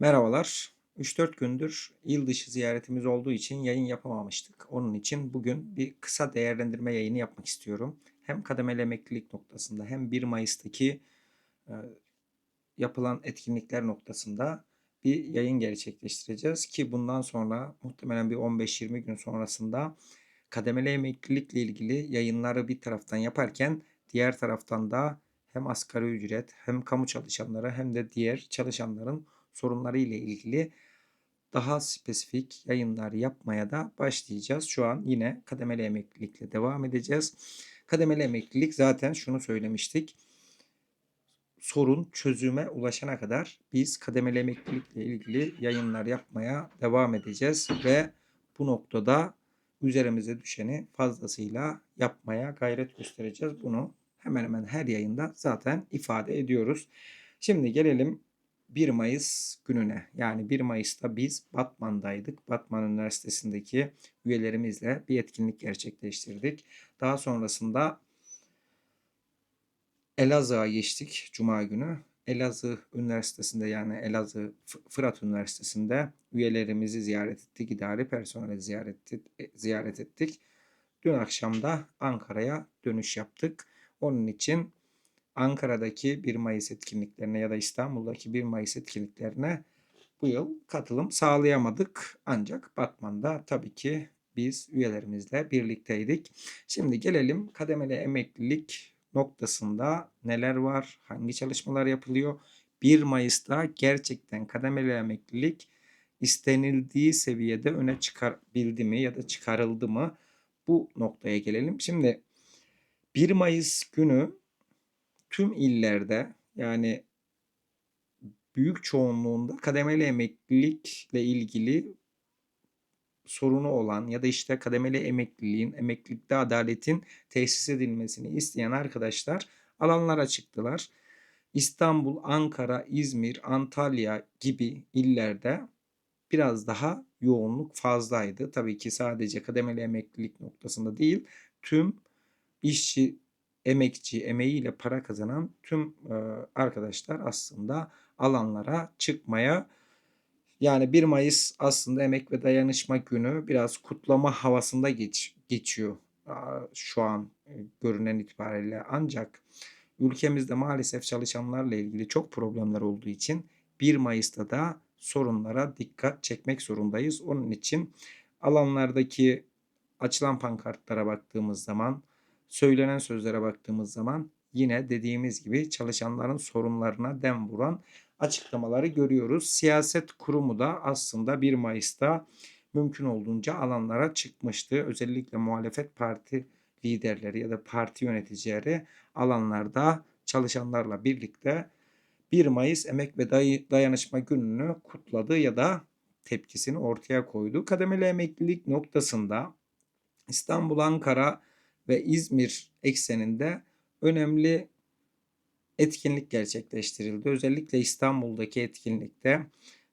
Merhabalar. 3-4 gündür il dışı ziyaretimiz olduğu için yayın yapamamıştık. Onun için bugün bir kısa değerlendirme yayını yapmak istiyorum. Hem kademeli emeklilik noktasında hem 1 Mayıs'taki e, yapılan etkinlikler noktasında bir yayın gerçekleştireceğiz ki bundan sonra muhtemelen bir 15-20 gün sonrasında kademeli emeklilikle ilgili yayınları bir taraftan yaparken diğer taraftan da hem asgari ücret hem kamu çalışanları hem de diğer çalışanların sorunları ile ilgili daha spesifik yayınlar yapmaya da başlayacağız. Şu an yine kademeli emeklilikle devam edeceğiz. Kademeli emeklilik zaten şunu söylemiştik. Sorun çözüme ulaşana kadar biz kademeli emeklilikle ilgili yayınlar yapmaya devam edeceğiz ve bu noktada üzerimize düşeni fazlasıyla yapmaya gayret göstereceğiz. Bunu hemen hemen her yayında zaten ifade ediyoruz. Şimdi gelelim 1 Mayıs gününe. Yani 1 Mayıs'ta biz Batman'daydık. Batman Üniversitesi'ndeki üyelerimizle bir etkinlik gerçekleştirdik. Daha sonrasında Elazığ'a geçtik Cuma günü. Elazığ Üniversitesi'nde yani Elazığ Fırat Üniversitesi'nde üyelerimizi ziyaret ettik. İdari personeli ziyaret, e, ziyaret ettik. Dün akşam da Ankara'ya dönüş yaptık. Onun için Ankara'daki 1 Mayıs etkinliklerine ya da İstanbul'daki 1 Mayıs etkinliklerine bu yıl katılım sağlayamadık. Ancak Batman'da tabii ki biz üyelerimizle birlikteydik. Şimdi gelelim kademeli emeklilik noktasında neler var, hangi çalışmalar yapılıyor? 1 Mayıs'ta gerçekten kademeli emeklilik istenildiği seviyede öne çıkabildi mi ya da çıkarıldı mı? Bu noktaya gelelim. Şimdi 1 Mayıs günü tüm illerde yani büyük çoğunluğunda kademeli emeklilikle ilgili sorunu olan ya da işte kademeli emekliliğin, emeklilikte adaletin tesis edilmesini isteyen arkadaşlar alanlara çıktılar. İstanbul, Ankara, İzmir, Antalya gibi illerde biraz daha yoğunluk fazlaydı. Tabii ki sadece kademeli emeklilik noktasında değil, tüm işçi emekçi, emeğiyle para kazanan tüm arkadaşlar aslında alanlara çıkmaya yani 1 Mayıs aslında Emek ve Dayanışma Günü biraz kutlama havasında geç, geçiyor şu an görünen itibariyle. Ancak ülkemizde maalesef çalışanlarla ilgili çok problemler olduğu için 1 Mayıs'ta da sorunlara dikkat çekmek zorundayız. Onun için alanlardaki açılan pankartlara baktığımız zaman söylenen sözlere baktığımız zaman yine dediğimiz gibi çalışanların sorunlarına dem vuran açıklamaları görüyoruz. Siyaset kurumu da aslında 1 Mayıs'ta mümkün olduğunca alanlara çıkmıştı. Özellikle muhalefet parti liderleri ya da parti yöneticileri alanlarda çalışanlarla birlikte 1 Mayıs Emek ve Dayanışma Günü'nü kutladı ya da tepkisini ortaya koydu. Kademeli emeklilik noktasında İstanbul, Ankara ve İzmir ekseninde önemli etkinlik gerçekleştirildi. Özellikle İstanbul'daki etkinlikte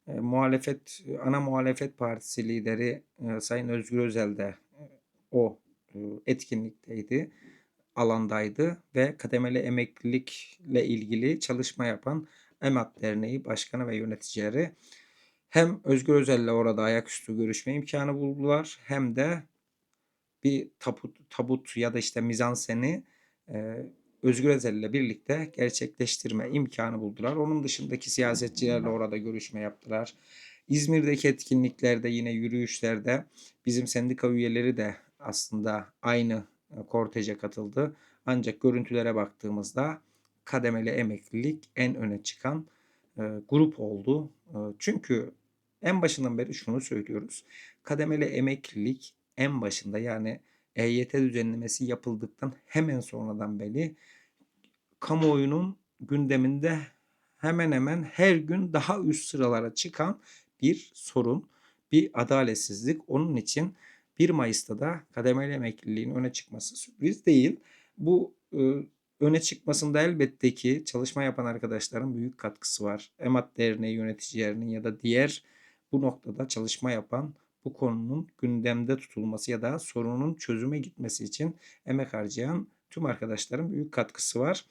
e, muhalefet ana muhalefet partisi lideri e, Sayın Özgür Özel de e, o e, etkinlikteydi, alandaydı ve kademeli emeklilikle ilgili çalışma yapan EMAT Derneği Başkanı ve yöneticileri hem Özgür Özel'le orada ayaküstü görüşme imkanı buldular hem de bir tabut, tabut ya da işte mizanseni e, Özgür Özel ile birlikte gerçekleştirme imkanı buldular. Onun dışındaki siyasetçilerle orada görüşme yaptılar. İzmir'deki etkinliklerde yine yürüyüşlerde bizim sendika üyeleri de aslında aynı korteje katıldı. Ancak görüntülere baktığımızda kademeli emeklilik en öne çıkan e, grup oldu. E, çünkü en başından beri şunu söylüyoruz. Kademeli emeklilik en başında yani EYT düzenlemesi yapıldıktan hemen sonradan beri kamuoyunun gündeminde hemen hemen her gün daha üst sıralara çıkan bir sorun, bir adaletsizlik. Onun için 1 Mayıs'ta da kademeli emekliliğin öne çıkması sürpriz değil. Bu e, öne çıkmasında elbette ki çalışma yapan arkadaşların büyük katkısı var. EMAT Derneği yöneticilerinin ya da diğer bu noktada çalışma yapan bu konunun gündemde tutulması ya da sorunun çözüme gitmesi için emek harcayan tüm arkadaşların büyük katkısı var.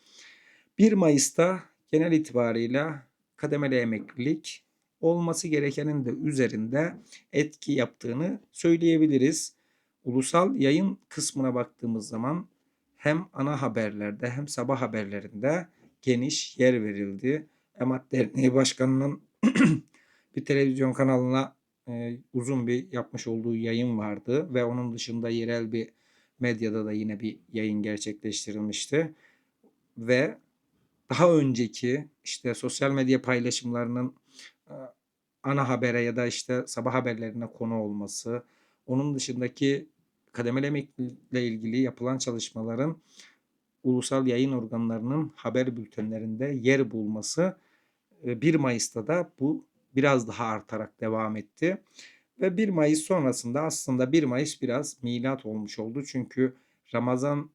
1 Mayıs'ta genel itibarıyla kademeli emeklilik olması gerekenin de üzerinde etki yaptığını söyleyebiliriz. Ulusal yayın kısmına baktığımız zaman hem ana haberlerde hem sabah haberlerinde geniş yer verildi. Emat Derneği Başkanı'nın bir televizyon kanalına e, uzun bir yapmış olduğu yayın vardı ve onun dışında yerel bir medyada da yine bir yayın gerçekleştirilmişti. Ve daha önceki işte sosyal medya paylaşımlarının ana habere ya da işte sabah haberlerine konu olması, onun dışındaki kademeli emeklilikle ilgili yapılan çalışmaların ulusal yayın organlarının haber bültenlerinde yer bulması 1 Mayıs'ta da bu biraz daha artarak devam etti. Ve 1 Mayıs sonrasında aslında 1 Mayıs biraz milat olmuş oldu. Çünkü Ramazan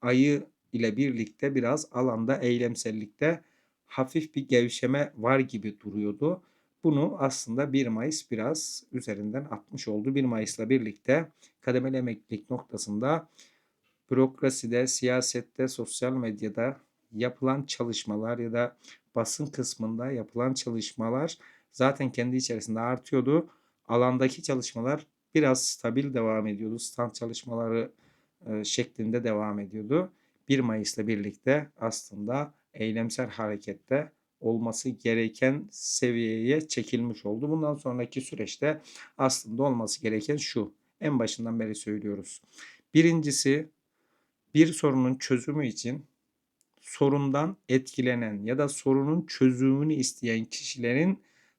ayı ile birlikte biraz alanda eylemsellikte hafif bir gevşeme var gibi duruyordu. Bunu aslında 1 Mayıs biraz üzerinden atmış oldu. 1 Mayıs'la birlikte kademeli emeklilik noktasında bürokraside, siyasette, sosyal medyada yapılan çalışmalar ya da basın kısmında yapılan çalışmalar zaten kendi içerisinde artıyordu. Alandaki çalışmalar biraz stabil devam ediyordu. Stand çalışmaları e, şeklinde devam ediyordu. 1 Mayıs'la birlikte aslında eylemsel harekette olması gereken seviyeye çekilmiş oldu. Bundan sonraki süreçte aslında olması gereken şu. En başından beri söylüyoruz. Birincisi bir sorunun çözümü için sorundan etkilenen ya da sorunun çözümünü isteyen kişilerin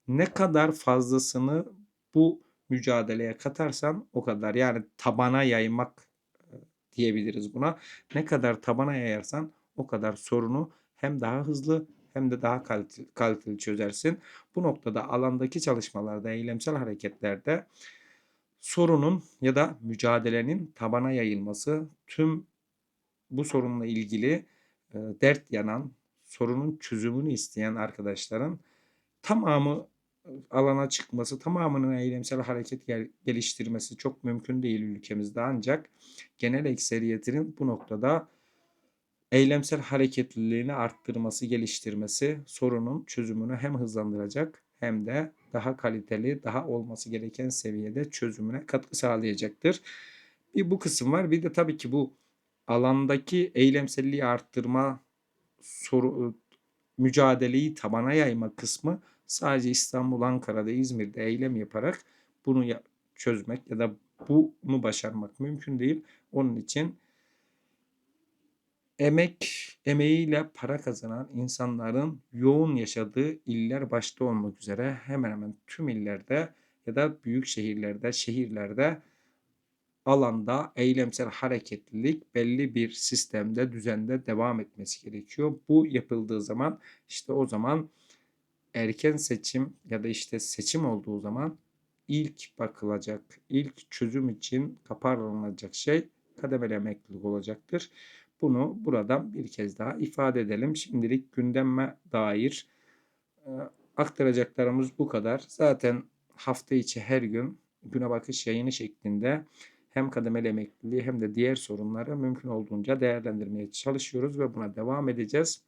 ne kadar fazlasını bu mücadeleye katarsan o kadar. Yani tabana yaymak e, diyebiliriz buna. Ne kadar tabana yayarsan o kadar sorunu hem daha hızlı hem de daha kaliteli, kaliteli çözersin. Bu noktada alandaki çalışmalarda, eylemsel hareketlerde sorunun ya da mücadelenin tabana yayılması tüm bu sorunla ilgili e, dert yanan, sorunun çözümünü isteyen arkadaşların tamamı alana çıkması, tamamının eylemsel hareket geliştirmesi çok mümkün değil ülkemizde ancak genel ekseriyetinin bu noktada eylemsel hareketliliğini arttırması, geliştirmesi sorunun çözümünü hem hızlandıracak hem de daha kaliteli, daha olması gereken seviyede çözümüne katkı sağlayacaktır. Bir bu kısım var. Bir de tabii ki bu alandaki eylemselliği arttırma soru, mücadeleyi tabana yayma kısmı sadece İstanbul, Ankara'da, İzmir'de eylem yaparak bunu çözmek ya da bunu başarmak mümkün değil. Onun için emek emeğiyle para kazanan insanların yoğun yaşadığı iller başta olmak üzere hemen hemen tüm illerde ya da büyük şehirlerde, şehirlerde alanda eylemsel hareketlilik belli bir sistemde, düzende devam etmesi gerekiyor. Bu yapıldığı zaman işte o zaman erken seçim ya da işte seçim olduğu zaman ilk bakılacak, ilk çözüm için kaparlanacak şey kademeli emeklilik olacaktır. Bunu buradan bir kez daha ifade edelim. Şimdilik gündeme dair e, aktaracaklarımız bu kadar. Zaten hafta içi her gün güne bakış yayını şeklinde hem kademeli emekliliği hem de diğer sorunları mümkün olduğunca değerlendirmeye çalışıyoruz ve buna devam edeceğiz.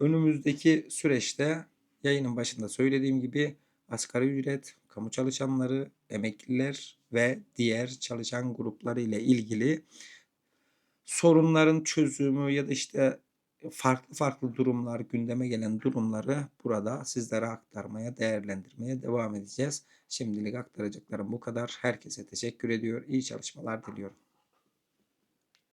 Önümüzdeki süreçte yayının başında söylediğim gibi asgari ücret, kamu çalışanları, emekliler ve diğer çalışan grupları ile ilgili sorunların çözümü ya da işte farklı farklı durumlar, gündeme gelen durumları burada sizlere aktarmaya, değerlendirmeye devam edeceğiz. Şimdilik aktaracaklarım bu kadar. Herkese teşekkür ediyor. İyi çalışmalar diliyorum.